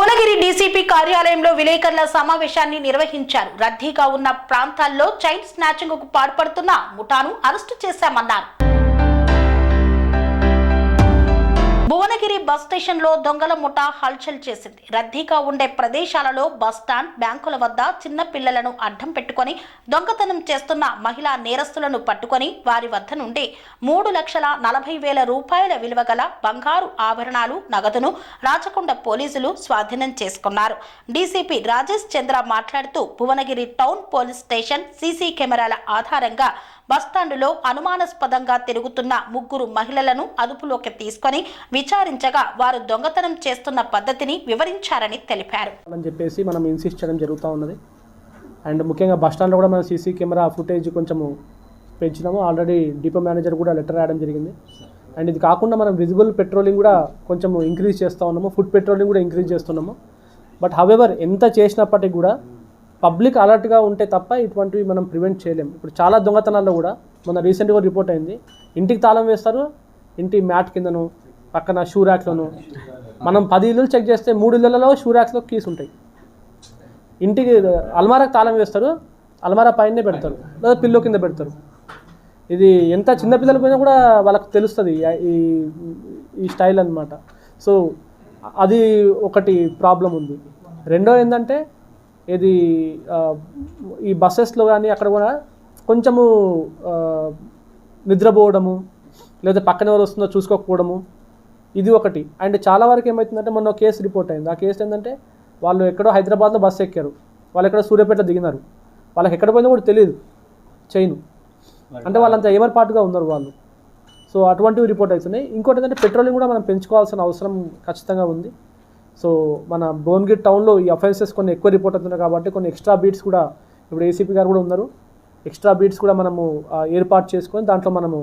Bhuvanagiri DCP కార్యాలయంలో విలేకరుల సమావేశాన్ని నిర్వహించారు. రద్దీగా ఉన్న ప్రాంతాల్లో చైల్డ్ స్నాచింగ్కు పాల్పడుతున్న ముఠాను అరెస్టు చేశామన్నారు. భువనగిరి బస్ స్టేషన్లో దొంగల ముఠ హల్చల్ చేసింది. రద్దీగా ఉండే ప్రదేశాలలో బస్ స్టాండ్ బ్యాంకుల వద్ద చిన్న పిల్లలను అడ్డం పెట్టుకొని దొంగతనం చేస్తున్న మహిళా నేరస్తులను పట్టుకొని వారి వద్ద నుండి మూడు లక్షల నలభై వేల రూపాయల విలువ గల బంగారు ఆభరణాలు నగదును రాచకొండ పోలీసులు స్వాధీనం చేసుకున్నారు. డీసీపీ రాజేష్ చంద్ర మాట్లాడుతూ Bhuvanagiri town police station CC కెమెరాల ఆధారంగా బస్టాండులో అనుమానాస్పదంగా తిరుగుతున్న ముగ్గురు మహిళలను అదుపులోకి తీసుకొని విచారించగా వారు దొంగతనం చేస్తున్న పద్ధతిని వివరించారని తెలిపారు. అని చెప్పేసి మనం ఇన్సిస్ట్ చేయడం జరుగుతూ ఉన్నది. అండ్ ముఖ్యంగా బస్ స్టాండ్లో కూడా మనం సీసీ కెమెరా ఫుటేజ్ కొంచెము పెంచినాము. ఆల్రెడీ డిపో మేనేజర్ కూడా లెటర్ రాయడం జరిగింది. అండ్ ఇది కాకుండా మనం విజిబుల్ పెట్రోలింగ్ కూడా కొంచెం ఇంక్రీజ్ చేస్తూ ఉన్నాము. ఫుడ్ పెట్రోలింగ్ కూడా ఇంక్రీజ్ చేస్తున్నాము. బట్ హవెవర్ ఎంత చేసినప్పటికీ కూడా పబ్లిక్ అలర్ట్గా ఉంటే తప్ప ఇటువంటివి మనం ప్రివెంట్ చేయలేము ఇప్పుడు చాలా దొంగతనాల్లో కూడా మొన్న రీసెంట్గా రిపోర్ట్ అయింది. ఇంటికి తాళం వేస్తారు ఇంటి మ్యాట్ కిందను పక్కన షూ ర్యాక్లోను. మనం పది ఇల్లులు చెక్ చేస్తే మూడు ఇళ్ళలో షూ ర్యాక్స్లో కీస్ ఉంటాయి. ఇంటికి అల్మారాకు తాళం వేస్తారు అల్మారా పైనే పెడతారు లేదా పిల్లో కింద పెడతారు. ఇది ఎంత చిన్నపిల్లల పోయినా పైన కూడా వాళ్ళకు తెలుస్తుంది ఈ ఈ స్టైల్ అన్నమాట. సో అది ఒకటి ప్రాబ్లం ఉంది. రెండో ఏంటంటే ఇది ఈ బస్సెస్లో కానీ అక్కడ కూడా కొంచెము నిద్రపోవడము లేదా పక్కన ఎవరు వస్తుందో చూసుకోకపోవడము ఇది ఒకటి. అండ్ చాలా వరకు ఏమవుతుందంటే మొన్న కేసు రిపోర్ట్ అయింది. ఆ కేసు ఏంటంటే వాళ్ళు ఎక్కడో హైదరాబాద్లో బస్సు ఎక్కారు. వాళ్ళు ఎక్కడో సూర్యాపేటలో దిగినారు. వాళ్ళకి ఎక్కడ పోయిందో కూడా తెలియదు చైన్. అంటే వాళ్ళంతా ఏమర్పాటుగా ఉన్నారు వాళ్ళు. సో అటువంటివి రిపోర్ట్ అవుతున్నాయి. ఇంకోటి ఏంటంటే పెట్రోలింగ్ కూడా మనం పెంచుకోవాల్సిన అవసరం ఖచ్చితంగా ఉంది. సో మన భువనగిరి టౌన్లో ఈ అఫెన్సెస్ కొన్ని ఎక్కువ రిపోర్ట్ అవుతున్నాయి కాబట్టి కొన్ని ఎక్స్ట్రా బీట్స్ కూడా ఇప్పుడు ఏసీపీ గారు కూడా ఉన్నారు. ఎక్స్ట్రా బీట్స్ కూడా మనము ఏర్పాటు చేసుకొని దాంట్లో మనము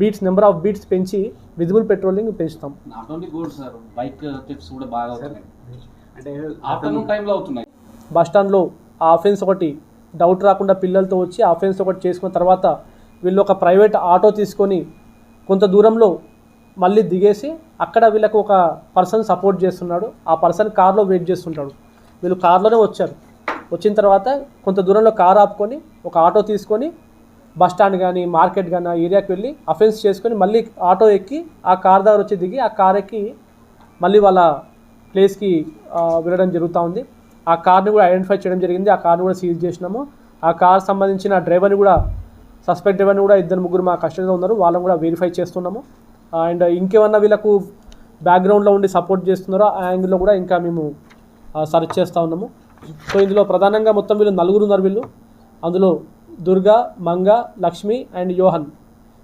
బీట్స్ నెంబర్ ఆఫ్ బీట్స్ పెంచి విజిబుల్ పెట్రోలింగ్ పెంచుతాం. నాట్ ఓన్లీ గోల్డ్ సార్ బైక్ టిప్స్ కూడా బాగా అవుతున్నాయి. అంటే ఆఫ్టర్నూన్ టైంలో అవుతున్నాయి. బస్ స్టాండ్లో ఆ ఆఫెన్స్ ఒకటి డౌట్ రాకుండా పిల్లలతో వచ్చి ఆ ఆఫెన్స్ ఒకటి చేసుకున్న తర్వాత వీళ్ళు ఒక ప్రైవేట్ ఆటో తీసుకొని కొంత దూరంలో మళ్ళీ దిగేసి అక్కడ వీళ్ళకు ఒక పర్సన్ సపోర్ట్ చేస్తున్నాడు. ఆ పర్సన్ కార్లో వెయిట్ చేస్తుంటాడు. వీళ్ళు కార్లోనే వచ్చారు. వచ్చిన తర్వాత కొంత దూరంలో కార్ ఆపుకొని ఒక ఆటో తీసుకొని బస్ స్టాండ్ కానీ మార్కెట్ కానీ ఆ ఏరియాకి వెళ్ళి అఫెన్స్ చేసుకొని మళ్ళీ ఆటో ఎక్కి ఆ కార్ దగ్గర వచ్చి దిగి ఆ కార్ ఎక్కి మళ్ళీ వాళ్ళ ప్లేస్కి వెళ్ళడం జరుగుతూ ఉంది. ఆ కార్ని కూడా ఐడెంటిఫై చేయడం జరిగింది. ఆ కార్ని కూడా సీజ్ చేసినాము. ఆ కార్ సంబంధించిన డ్రైవర్ని కూడా సస్పెక్ట్ డ్రైవర్ని కూడా ఇద్దరు ముగ్గురు మా కస్టడీలో ఉన్నారు. వాళ్ళని కూడా వెరిఫై చేస్తున్నాము. అండ్ ఇంకేమన్నా వీళ్ళకు బ్యాక్గ్రౌండ్లో ఉండి సపోర్ట్ చేస్తున్నారో? ఆ యాంగిల్లో కూడా ఇంకా మేము సర్చ్ చేస్తూ ఉన్నాము. సో ఇందులో ప్రధానంగా మొత్తం వీళ్ళు నలుగురు ఉన్నారు వీళ్ళు. అందులో దుర్గా మంగ లక్ష్మి అండ్ యోహన్.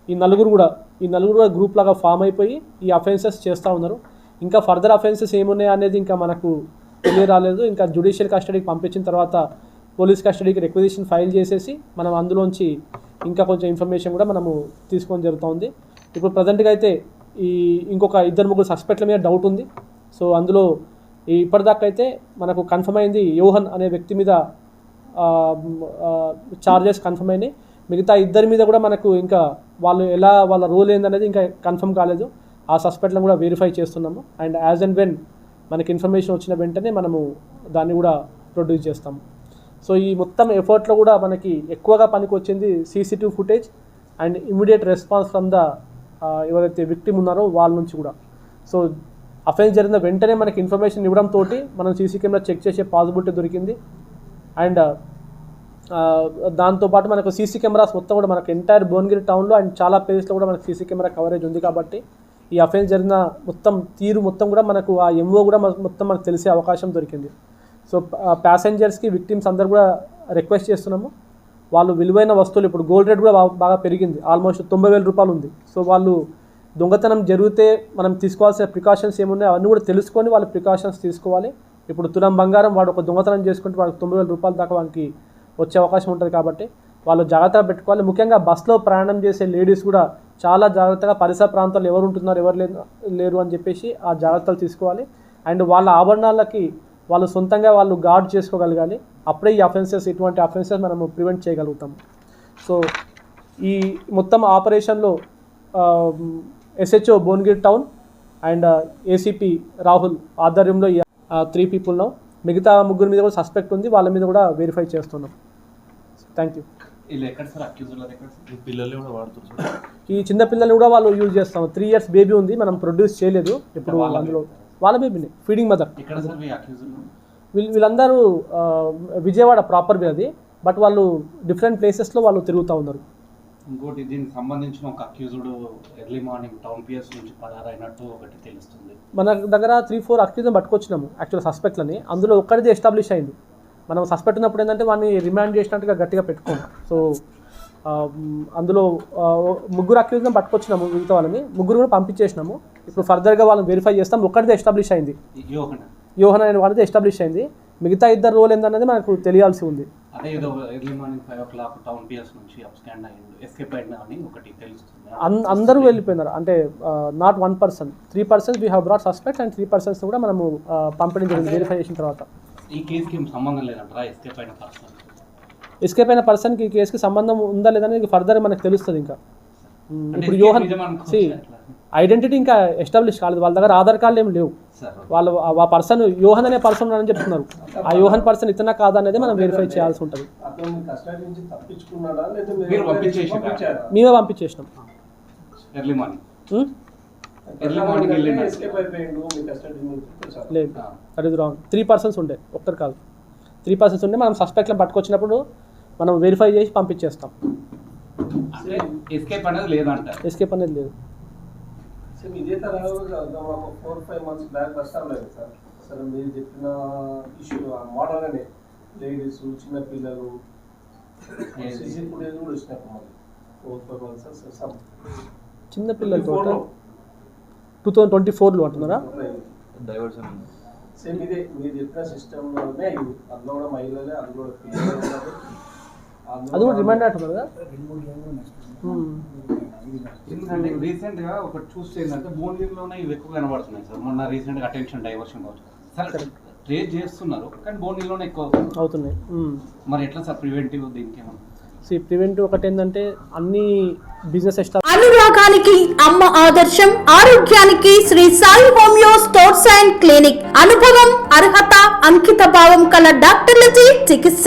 ఈ నలుగురు కూడా ఈ నలుగురు కూడా గ్రూప్ లాగా ఫామ్ అయిపోయి ఈ అఫెన్సెస్ చేస్తూ ఉన్నారు. ఇంకా ఫర్దర్ అఫెన్సెస్ ఏమున్నాయి అనేది ఇంకా మనకు తెలియరాలేదు. ఇంకా జ్యుడిషియల్ కస్టడీకి పంపించిన తర్వాత పోలీస్ కస్టడీకి రిక్వజిషన్ ఫైల్ చేసేసి మనం అందులోంచి ఇంకా కొంచెం ఇన్ఫర్మేషన్ కూడా మనము తీసుకోవడం జరుగుతుంది ఇప్పుడు ప్రజెంట్గా అయితే ఈ ఇంకొక ఇద్దరు ముగ్గురు సస్పెక్ట్ల మీద డౌట్ ఉంది. సో అందులో ఈ ఇప్పటిదాకా అయితే మనకు కన్ఫర్మ్ అయింది యోహన్ అనే వ్యక్తి మీద చార్జెస్ కన్ఫర్మ్ అయినాయి. మిగతా ఇద్దరి మీద కూడా మనకు ఇంకా వాళ్ళు ఎలా వాళ్ళ రోల్ ఏందనేది ఇంకా కన్ఫర్మ్ కాలేదు. ఆ సస్పెక్ట్లను కూడా వెరిఫై చేస్తున్నాము. అండ్ యాజ్ అండ్ వెన్ మనకి ఇన్ఫర్మేషన్ వచ్చిన వెంటనే మనము దాన్ని కూడా ప్రొడ్యూస్ చేస్తాము. సో ఈ మొత్తం ఎఫర్ట్లో కూడా మనకి ఎక్కువగా పనికి వచ్చింది CCTV footage and immediate response from the ఎవరైతే విక్టిమ్ ఉన్నారో వాళ్ళ నుంచి కూడా. సో అఫెన్స్ జరిగిన వెంటనే మనకి ఇన్ఫర్మేషన్ ఇవ్వడంతో మనం సీసీ కెమెరా చెక్ చేసే పాసిబిలిటీ దొరికింది. అండ్ దాంతోపాటు మనకు సీసీ కెమెరాస్ మొత్తం కూడా మనకు ఎంటైర్ భువనగిరి టౌన్లో అండ్ చాలా ప్లేస్లో కూడా మనకు సీసీ కెమెరా కవరేజ్ ఉంది కాబట్టి ఈ అఫెన్స్ జరిగిన మొత్తం తీరు మొత్తం కూడా మనకు ఆ ఎంఓ కూడా మొత్తం మనకు తెలిసే అవకాశం దొరికింది. సో ప్యాసెంజర్స్కి విక్టిమ్స్ అందరు కూడా రిక్వెస్ట్ చేస్తున్నాము. వాళ్ళు విలువైన వస్తువులు ఇప్పుడు గోల్డ్ రేట్ కూడా బాగా- బాగా పెరిగింది. ఆల్మోస్ట్ తొంభై వేల రూపాయలు ఉంది. సో వాళ్ళు దొంగతనం జరిగితే మనం తీసుకోవాల్సిన ప్రికాషన్స్ ఏమున్నాయో అవన్నీ కూడా తెలుసుకొని వాళ్ళు ప్రికాషన్స్ తీసుకోవాలి. ఇప్పుడు తులం బంగారం వాడు ఒక దొంగతనం చేసుకుంటే వాళ్ళకి తొంభై వేల రూపాయల దాకా వానికి వచ్చే అవకాశం ఉంటుంది కాబట్టి వాళ్ళు జాగ్రత్తగా పెట్టుకోవాలి. ముఖ్యంగా బస్సులో ప్రయాణం చేసే లేడీస్ కూడా చాలా జాగ్రత్తగా పరిసర ప్రాంతాల్లో ఎవరు ఉంటున్నారు ఎవరు లేరు లేరు అని చెప్పేసి ఆ జాగ్రత్తలు తీసుకోవాలి. అండ్ వాళ్ళ ఆభరణాలకి వాళ్ళు సొంతంగా వాళ్ళు గార్డ్ చేసుకోగలగాలి. అప్పుడే ఈ అఫెన్సెస్ ఇటువంటి అఫెన్సెస్ మనము ప్రివెంట్ చేయగలుగుతాం సో ఈ మొత్తం ఆపరేషన్లో SHO Bhuvanagiri town and ACP Rahul ఆధ్వర్యంలో ఈ త్రీ పీపుల్ను మిగతా ముగ్గురు మీద కూడా సస్పెక్ట్ ఉంది. వాళ్ళ మీద కూడా వెరిఫై చేస్తున్నాం. థ్యాంక్ యూ ఈ చిన్న పిల్లల్ని కూడా వాళ్ళు యూజ్ చేస్తాం త్రీ ఇయర్స్ బేబీ ఉంది. మనం ప్రొడ్యూస్ చేయలేదు. ఇప్పుడు వాళ్ళ అందులో వాళ్ళ బేబీని ఫీడింగ్ మదర్ వీళ్ళందరూ విజయవాడ ప్రాపర్ అది బట్ వాళ్ళు డిఫరెంట్ ప్లేసెస్లో వాళ్ళు తిరుగుతూ ఉన్నారు. ఇంకోటి దీనికి సంబంధించిన ఒక accused early morning town PS నుంచి పరారైనట్టు ఒకటి తెలుస్తుంది. మన దగ్గర త్రీ ఫోర్ అక్యూజన్ పట్టుకొచ్చినాము యాక్చువల్ సస్పెక్ట్లని అందులో ఒక్కడిది ఎస్టాబ్లిష్ అయింది. మనం సస్పెక్ట్ ఉన్నప్పుడు ఏంటంటే వాడిని రిమాండ్ చేసినట్టుగా గట్టిగా పెట్టుకోం సో అందులో ముగ్గురు అక్యూజన్ పట్టుకొచ్చినాము మిగతా వాళ్ళని. ముగ్గురు కూడా పంపించేసినాము. ఇప్పుడు ఫర్దర్గా వాళ్ళని వెరిఫై చేస్తాం. ఒక్కడిది ఎస్టాబ్లిష్ అయింది. యోహన. అనే వాళ్ళది ఎస్టాబ్లిష్ అయింది. మిగతా ఇద్దరు రోల్ ఏందన్నది మనకు తెలియాల్సి ఉంది. అందరూ వెళ్ళిపోయినారు. అంటే not one person three persons we have brought suspect and three persons కూడా మనము పంపిణీ జరిగింది. వెరిఫై చేసిన తర్వాత. ఈ కేసుకి సంబంధం లేదంటారా? ఎస్కేప్ అయిన పర్సన్ ఎస్కేప్ అయిన పర్సన్కి ఈ కేసుకి సంబంధం ఉందా లేదని ఫర్దర్ మనకు తెలుస్తుంది ఇంకా. ఇప్పుడు యోహన్ ఎట్లా? ఐడెంటిటీ ఇంకా ఎస్టాబ్లిష్ కాలేదు. వాళ్ళ దగ్గర ఆధార్ కార్డులు ఏమి లేవు. వాళ్ళు ఆ పర్సన్ యోహన్ అనే పర్సన్ ఉన్నారని చెప్తున్నారు. ఆ యోహన్ పర్సన్ ఇతనా కాదా అనేది మనం వెరిఫై చేయాల్సి ఉంటుంది. మేమే పంపించేసినాం? లేదు. That is wrong three persons ఉండే ఒక్కరు కాదు. త్రీ పర్సన్స్ ఉండే మనం సస్పెక్ట్లను పట్టుకొచ్చినప్పుడు మనం వెరిఫై చేసి పంపించేస్తాం. అంటే ఎస్కేప్ అనేది ఎస్కేప్ అనేది లేదు. సేమ్ ఇదే తరహాలో ఒక ఫోర్ ఫైవ్ మంత్స్ బ్యాక్ లేదు సార్. సరే మీరు చెప్పిన ఇష్యూ మోడల్ అనే లేడీస్ చిన్న పిల్లలు సీసీ ఫుటేజ్ కూడా ఫోర్ ఫైవ్ మంత్స్ చిన్న పిల్లలతో టూ థౌజండ్ ట్వంటీ ఫోర్లో అంటున్నారా? డైవర్షన్ సేమ్ ఇదే మీరు చెప్పిన అయింది. అందులో కూడా మహిళలే పిల్లలు. అందులో అది కూడా రిమాండ్ అంటున్నారు కదా. ఎందుకంటే రీసెంట్గా ఒకటి చూస్తే ఏంటంటే ఇవి ఎక్కువ కనబడుతున్నాయి సార్. మొన్న రీసెంట్గా అటెన్షన్ డైవర్షన్ అవుతుంది సరే ట్రేడ్ చేస్తున్నారు కానీ ఎక్కువ అవుతుంది అవుతున్నాయి. మరి ఎట్లా సార్? ప్రివెంటివ్ దీనికి ఏమన్నా? సి ప్రివెంటివ్ ఒకటి ఏంటంటే అన్ని బిజినెస్ అనురాగానికి అమ్మ ఆదర్శం ఆరోగ్యానికి Shri Sai homeo stores and clinic. అనుభవం అర్హత అంకిత భావం కల డాక్టర్లచే చికిత్స.